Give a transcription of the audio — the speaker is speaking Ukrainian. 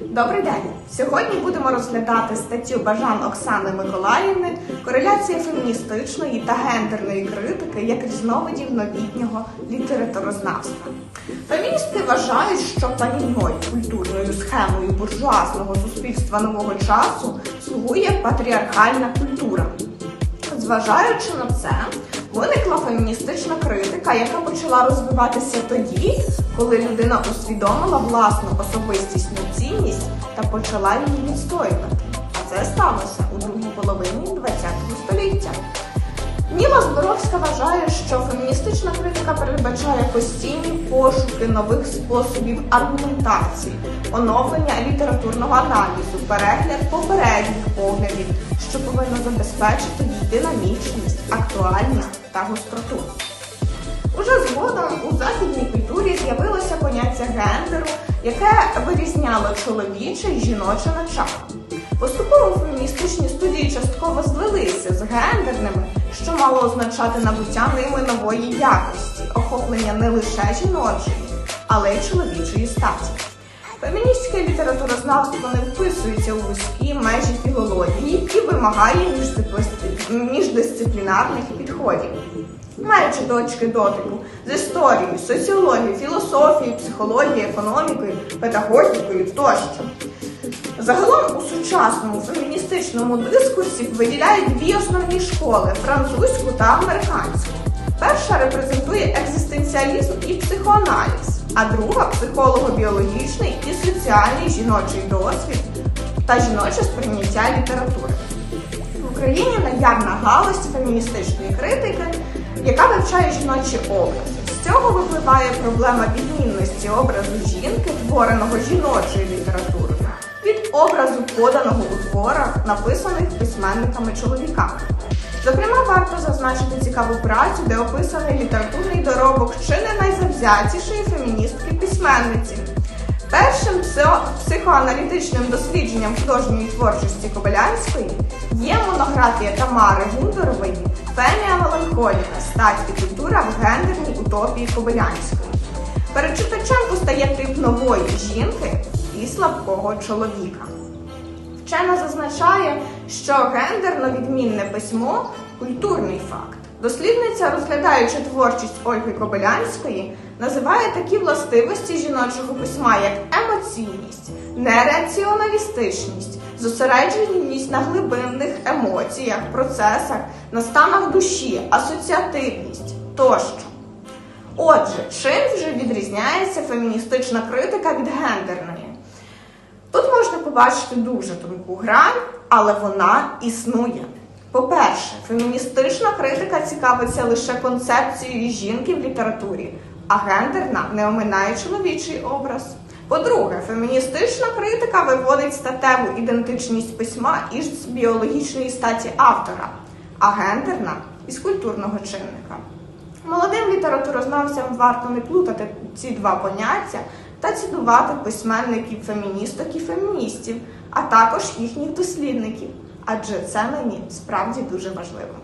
Добрий день! Сьогодні будемо розглядати статтю Бажан Оксани Миколаївни Кореляція феміністичної та гендерної критики як різновидів новітнього літературознавства. Феміністи вважають, що панівною культурною схемою буржуазного суспільства нового часу слугує патріархальна культура. Зважаючи на це, виникла феміністична критика, яка почала розвиватися тоді, коли людина усвідомила власну особистісну цінність та почала її відстоювати. А це сталося у другій половині ХХ століття. Ніла Зборовська вважає, що феміністична критика передбачає постійні пошуки нових способів аргументації, оновлення літературного аналізу, перегляд попередніх поглядів, що повинно забезпечити їх динамічність, актуальність та гостроту. Уже згодом у західній культурі з'явилося поняття гендеру, яке вирізняло чоловіче і жіноче начало. Поступово феміністичні студії частково злилися з гендерними, що мало означати набуття ними нової якості, охоплення не лише жіночої, але й чоловічої статі. Феміністське літературознавство не вписується у вузькі межі філології і вимагає міждисциплінарних підходів. Маючи точки дотику з історією, соціологією, філософією, психологією, економікою, педагогікою тощо. Загалом у сучасному феміністичному дискурсі виділяють дві основні школи французьку та американську. Перша репрезентує екзистенціалізм і психоаналіз, а друга психолого-біологічний і соціальний жіночий досвід та жіноче сприйняття літератури. В Україні наявна галузь феміністичної критики, яка вивчає жіночі образи. З цього випливає проблема відмінності образу жінки, твореного жіночою літературою, образу, поданого у творах, написаних письменниками чоловіками. Зокрема, варто зазначити цікаву працю, де описаний літературний доробок чи не найзавзятішої феміністки письменниці. Першим психоаналітичним дослідженням художньої творчості Кобилянської є монографія Тамари Гундорової Фемія Меланхоліка Стать і культура в гендерній утопії Кобилянської. Перед читачем постає тип нової жінки і слабкого чоловіка. Вчена зазначає, що гендерно відмінне письмо культурний факт. Дослідниця, розглядаючи творчість Ольги Кобилянської, називає такі властивості жіночого письма, як емоційність, нераціоналістичність, зосередженість на глибинних емоціях, процесах, на станах душі, асоціативність тощо. Отже, чим вже відрізняється феміністична критика від гендерної? Тут можна побачити дуже тонку грань, але вона існує. По-перше, феміністична критика цікавиться лише концепцією жінки в літературі, а гендерна не оминає чоловічий образ. По-друге, феміністична критика виводить статеву ідентичність письма із біологічної статі автора, а гендерна із культурного чинника. Молодим літературознавцям варто не плутати ці два поняття та цінувати письменників феміністок і феміністів, а також їхніх дослідників, адже це мені справді дуже важливо.